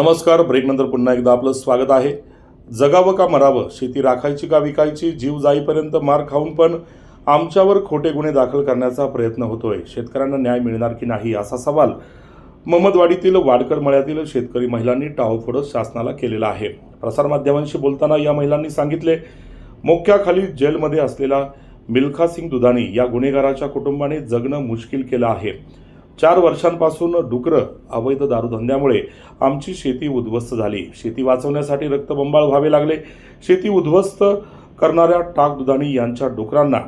नमस्कार ब्रेकनंतर पुन्हा एकदा आपलं स्वागत आहे. जगावं का मरावं? शेती राखायची का विकायची? जीव जाईपर्यंत मार खाऊन पण आमच्यावर खोटे गुन्हे दाखल करण्याचा प्रयत्न होतोय. शेतकऱ्यांना न्याय मिळणार की नाही असा सवाल महमदवाडीतील वाडकर मळ्यातील शेतकरी महिलांनी टाळोफोडत शासनाला केलेला आहे. प्रसारमाध्यमांशी बोलताना या महिलांनी सांगितले मोक्याखाली जेलमध्ये असलेला मिल्खा सिंग दुधानी या गुन्हेगाराच्या कुटुंबाने जगणं मुश्किल केलं आहे. चार वर्षांपासून डुकरं अवैध दारूधंद्यामुळे आमची शेती उद्ध्वस्त झाली. शेती वाचवण्यासाठी रक्तबंबाळ व्हावे लागले. शेती उद्ध्वस्त करणाऱ्या टाक दुधानी यांच्या डुकरांना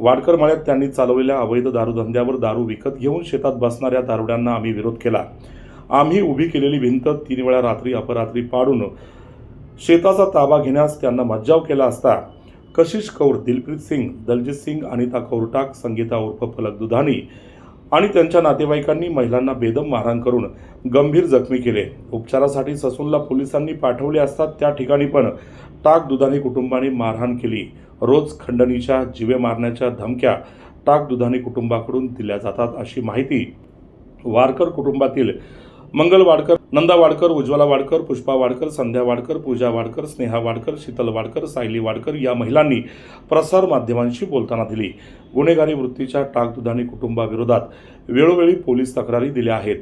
वाडकर मळ्यात त्यांनी चालवलेल्या अवैध दारूधंद्यावर दारू विकत घेऊन शेतात बसणाऱ्या दारुड्यांना आम्ही विरोध केला. आम्ही उभी केलेली भिंत तीन वेळा रात्री अपरात्री पाडून शेताचा ताबा घेण्यास त्यांना मज्जाव केला असता कशिश कौर दिलप्रीत सिंग दलजीत सिंग अनिता कौरटाक संगीता उर्फ फलक दुधानी आणि त्यांच्या नातेवाईकांनी महिलांना बेदम मारहाण करून गंभीर जखमी केले. उपचारासाठी ससूनला पोलिसांनी पाठवले असतात त्या ठिकाणी पण टाक दुधानी कुटुंबाने मारहाण केली. रोज खंडणीच्या जिवे मारण्याच्या धमक्या टाक दुधानी कुटुंबाकडून दिल्या जातात अशी माहिती वारकर कुटुंबातील मंगल वाडकर नंदा वाडकर उज्ज्वला वाडकर पुष्पा वाडकर संध्या वाडकर पूजा वाडकर स्नेहा वाडकर शीतल वाडकर सायली वाडकर या महिलांनी प्रसार माध्यमांशी बोलताना दिली. गुन्हेगारी वृत्तीच्या टाकदुधानी कुटुंबाविरोधात वेळोवेळी पोलीस तक्रारी दिल्या आहेत.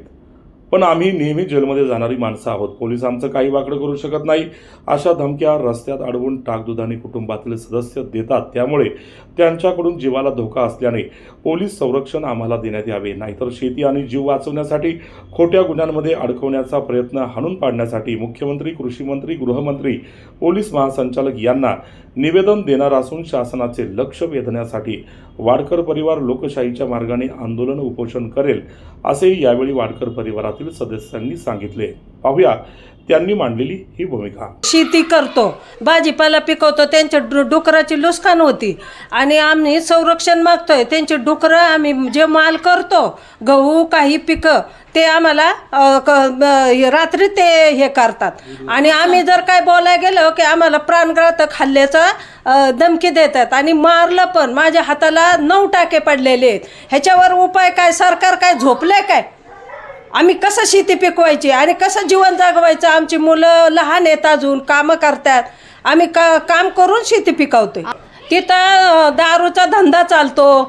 पण आम्ही नेहमी जेलमध्ये जाणारी माणसं आहोत. पोलीस आमचं काही वाकडं करू शकत नाही. अशा धमक्या रस्त्यात अडवून टाकदुधाने कुटुंबातील सदस्य देतात. त्यामुळे त्यांच्याकडून जीवाला धोका असल्याने पोलीस संरक्षण आम्हाला देण्यात यावे. नाहीतर शेती आणि जीव वाचवण्यासाठी खोट्या गुन्ह्यांमध्ये अडकवण्याचा प्रयत्न हाणून पाडण्यासाठी मुख्यमंत्री कृषीमंत्री गृहमंत्री पोलीस महासंचालक यांना निवेदन देणार असून शासनाचे लक्ष वेधण्यासाठी वाडकर परिवार लोकशाहीच्या मार्गाने आंदोलन उपोषण करेल असे यावेळी वाडकर परिवारात कुटुंबातील सदस्यांनी सांगितले. पाहूया त्यांनी मांडलेली ही भूमिका. शेती करतो. भाजीपाला पिकवतो. त्यांच्या डु डुकराची नुकसान होती. आणि आम्ही संरक्षण मागतोय. त्यांचे डुकरं आम्ही जे माल करतो गहू काही पिकं ते आम्हाला क- रात्री ते हे करतात. आणि आम्ही जर काय बोलायला गेलो की आम्हाला प्राणघातक हल्ल्याचा धमकी देतात. आणि मारलं पण माझ्या हाताला नऊ टाके पडलेले आहेत. ह्याच्यावर उपाय काय? सरकार काय झोपलंय काय? आम्ही कसं शेती पिकवायची? आणि कसं जीवन जगवायचं? आमची मुलं लहान आहेत अजून कामं करतात. आम्ही का काम करून शेती पिकवतोय. तिथं दारूचा धंदा चालतो.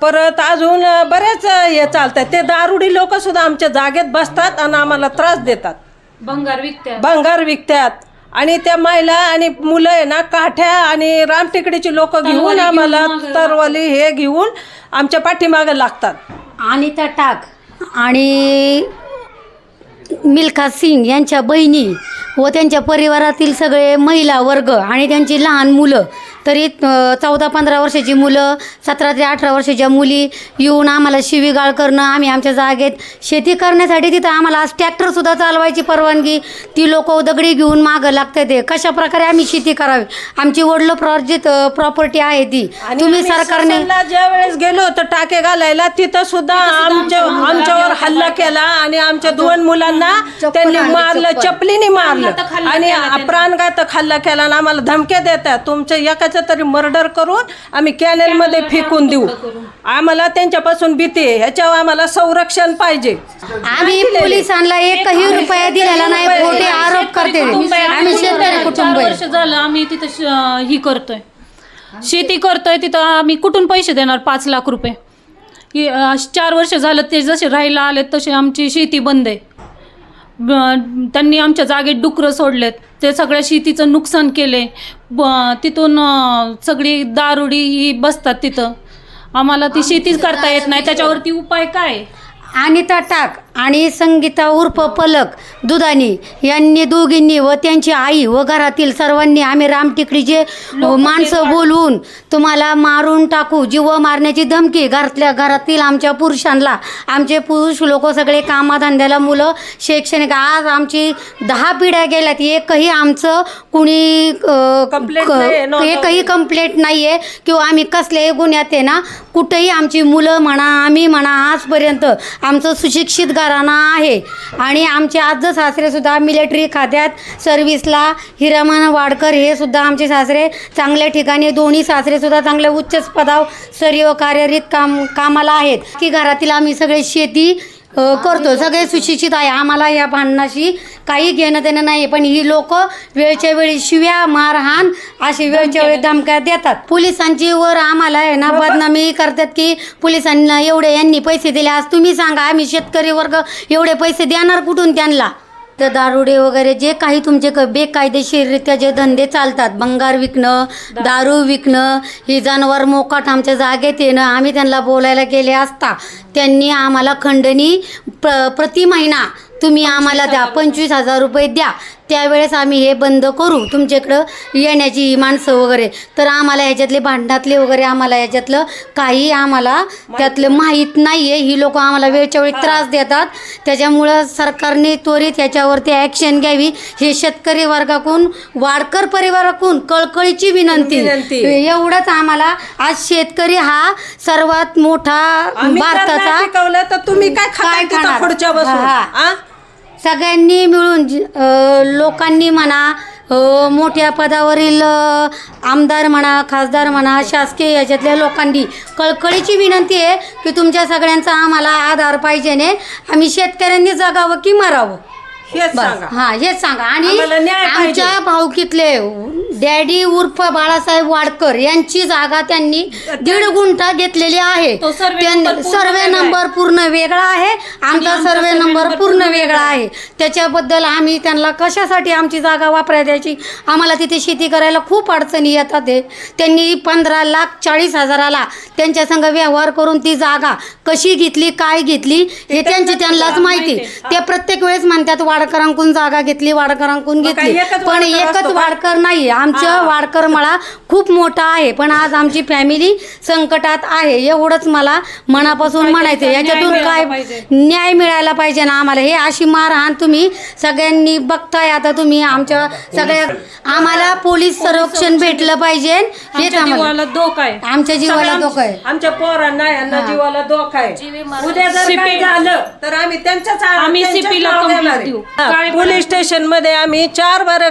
परत अजून बरेच हे चालतात ते दारुडी लोक सुद्धा आमच्या जागेत बसतात आणि आम्हाला त्रास देतात. भंगार विकत्या भंगार विकतात. आणि त्या महिला आणि मुलं आहे ना काठ्या आणि रामटेकडीची लोक घेऊन आम्हाला तरवाली हे घेऊन आमच्या पाठीमागं लागतात. अनिता टाक. आणि मिल्खा सिंग यांच्या बहिणी व त्यांच्या परिवारातील सगळे महिला वर्ग आणि त्यांची लहान मुलं तरी चौदा पंधरा वर्षाची मुलं सतरा ते अठरा वर्षाच्या मुली येऊन आम्हाला शिवीगाळ करणं आम्ही आमच्या जागेत शेती करण्यासाठी तिथं आम्हाला आज ट्रॅक्टरसुद्धा चालवायची परवानगी. ती लोक दगडी घेऊन मागं लागते ते. कशा प्रकारे आम्ही शेती करावी? आमची वडलं प्रॉर्जित प्रॉपर्टी आहे ती. तुम्ही सरकारने ज्या वेळेस गेलो होतो टाके घालायला तिथं सुद्धा आमच्या आमच्यावर हल्ला केला आणि आमच्या दोन मुलांना त्यांनी मारलं चपलीने मारलं. आणि प्राणघातक हल्ला केला आणि आम्हाला धमक्या देतात. तुमच्या एकाचं तरी मर्डर करून आम्ही कॅनेल मध्ये फेकून देऊ. आम्हाला त्यांच्यापासून भीती आहे. ह्याच्यावर आम्हाला संरक्षण पाहिजे. आम्ही पोलिसांना एकही रुपया दिलेला नाही खोटे आरोप करते. आम्ही शेतकरी चार कुटुंब आहे. वर्ष झालं आम्ही तिथं श- ही करतोय. शेती करतोय तिथं आम्ही कुठून पैसे देणार? पाच लाख रुपये. ही, अं, चार वर्ष झालं ते जसे राहायला आले तसे आमची शेती बंद आहे. त्यांनी आमच्या जागेत डुकरं सोडलेत. ते सगळ्या शेतीचं नुकसान केले. ब तिथून सगळी दारुडी ही बसतात तिथं. आम्हाला ती शेतीच करता येत नाही. त्याच्यावरती उपाय काय? आहे? अनिता टाक. आणि संगीता उर्फ पलक दुधानी यांनी दोघींनी व त्यांची आई व घरातील सर्वांनी आम्ही रामटिकडीचे माणसं बोलवून तुम्हाला मारून टाकू जीव मारण्याची धमकी घरातल्या घरातील आमच्या पुरुषांना आमचे पुरुष लोक सगळे कामाधंद्याला मुलं शैक्षणिक आज आमची दहा पिढ्या गेल्यात एकही आमचं कुणी. एकही कंप्लेंट नाही आहे किंवा आम्ही कसल्याही गुन्ह्यात आहे ना कुठेही आमची मुलं म्हणा आम्ही म्हणा आजपर्यंत आमचं सुशिक्षित राणा आहे. आणि आमचे आज सासरेसुद्धा मिलिटरी खात्यात सर्व्हिसला हिरामन वाडकर हे सुद्धा आमचे सासरे. चांगल्या ठिकाणी दोन्ही सासरेसुद्धा चांगल्या उच्च पदाव सर्व कार्यरित काम कामाला आहेत. की घरातील आम्ही सगळे शेती अ, करतो सगळे सुशिक्षित आहे. आम्हाला या भांडणाशी काही घेणं देणं नाही पण ही लोक वेळच्या वेळी शिव्या मारहाण अशी वेळच्या वेळी धमक्या देतात. पोलिसांची वर आम्हाला आहे ना बदनामी करतात की पोलिसांना एवढे यांनी पैसे दिले आज तुम्ही सांगा आम्ही शेतकरी वर्ग एवढे पैसे देणार कुठून त्यांना? तर दारुडे वगैरे जे काही तुमचे क बेकायदेशीररित्या जे धंदे चालतात भंगार विकणं दारू. विकणं ही जनावर मोकाट आमच्या जागेत येणं आम्ही त्यांना बोलायला गेले असता त्यांनी आम्हाला खंडणी प्र प्रति महिना तुम्ही आम्हाला द्या पंचवीस हजार रुपये द्या. त्यावेळेस आम्ही हे बंद करू. तुमच्याकडं येण्याची ही माणसं वगैरे. तर आम्हाला ह्याच्यातले भांडणातले वगैरे आम्हाला ह्याच्यातलं काही आम्हाला त्यातलं माहीत नाही आहे ही लोक आम्हाला वेळच्या वेळी त्रास देतात. त्याच्यामुळं सरकारने त्वरित ह्याच्यावरती ॲक्शन घ्यावी. हे शेतकरी वर्गाकडून वाडकर परिवाराकडून कळकळीची विनंती. एवढंच आम्हाला आज शेतकरी हा सर्वात मोठा भारताचा तर तुम्ही काय खाणार? पुढच्या बसून हा. सगळ्यांनी मिळून लोकांनी म्हणा मोठ्या पदावरील आमदार म्हणा खासदार म्हणा शासकीय याच्यातल्या लोकांनी कळकळीची विनंती आहे की तुमच्या सगळ्यांचा आम्हाला आधार पाहिजे ने आम्ही शेतकऱ्यांनी जगावं की मरावं. हेच बस. सांगा. हा हेच सांगा. आणि आम्हाला न्याय पाहिजे. आमच्या भाऊकीतले डॅडी उर्फ बाळासाहेब वाडकर यांची जागा त्यांनी दीड गुंठा घेतलेली आहे. तो सर्वे त्यां- नंबर पूर्ण सर्वे वेगळा आहे. नंबर पूर्ण वेगळा आहे. आमचा आमचा सर्वे नंबर पूर्ण पूर्ण वेगळा आहे. त्याच्याबद्दल आम्ही त्यांना कशासाठी आमची जागा वापरायला द्यायची? आम्हाला तिथे शेती करायला खूप अडचणी येतात आहे. त्यांनी पंधरा लाख चाळीस हजाराला त्यांच्या संग व्यवहार करून ती जागा कशी घेतली काय घेतली हे त्यांची त्यांनाच माहिती. ते प्रत्येक वेळेस म्हणतात वाडकरांकडून जागा घेतली मग काय घेतली. एकच पण वाडकर एकच असतो का? वाडकर नाही. आमचं वाडकर मला खूप मोठा आहे. पण आज आमची फॅमिली संकटात आहे. एवढंच मला मनापासून म्हणायचं न्याय याच्यातून काय पाहिजे. न्याय मिळायला पाहिजे ना आम्हाला? हे अशी मारहाण तुम्ही. सगळ्यांनी बघताय आता तुम्ही. आमच्या सगळ्या आम्हाला पोलीस संरक्षण भेटलं पाहिजे. हेच आमच्या आम्हाला जीवाला धोका आहे. आमच्या जीवाला सगळं धोका आहे. आमच्या पोरांना यांना जीवाला धोका आहे. उद्या जर CP काय झालं तर आम्ही त्यांच्याच आम्ही त्यांच्याच CP ला नाव complaint देणार आहे. देऊ. हा, पोलीस स्टेशनमध्ये आम्ही चार बार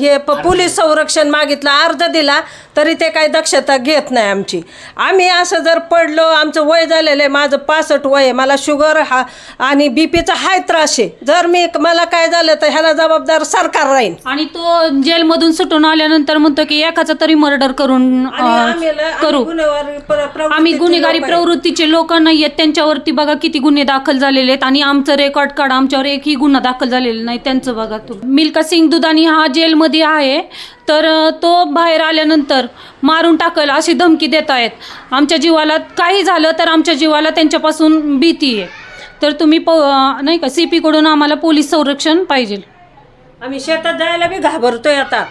हे प- पोलीस संरक्षण मागितलं अर्ज दिला. तरी ते काही दक्षता घेत नाही आमची. आम्ही असं जर पडलो आमचं वय झालेलं आहे माझं पासष्ट वय आहे मला शुगर हा आणि बीपीचा हाय त्रास आहे. जर मी मला काय झालं तर ह्याला जबाबदार सरकार राहील आणि तो जेलमधून सुटून आल्यानंतर म्हणतो की एकाचा तरी मर्डर करून आणि अं, आम्ही ल- आम्ही करू. गुन्हेगारी प्र- आम्ही गुन्हेगारी लोक आहे. प्रवृत्तीचे लोक नाही आहेत. त्यांच्यावरती बघा किती गुन्हे दाखल झालेले आहेत आणि आमचं रेकॉर्ड कार्ड आमच्यावर एकही गुन्हा दाखल झालेला नाही. त्यांचं बघा तू मिल्का सिंग दुधानी हा जेलमध्ये आहे. तर तो बाहेर आल्यानंतर मारून टाकल अशी धमकी देत आहेत. आमच्या जीवाला काही झालं तर आमच्या जीवाला त्यांच्यापासून भीती आहे. तर तुम्ही प नाही का सी पीकडून आम्हाला पोलीस संरक्षण पाहिजे. आम्ही शेतात जायला बी घाबरतोय आता.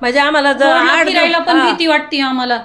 म्हणजे आम्हाला जर आठ फिरायला पण हा. भीती वाटते आम्हाला.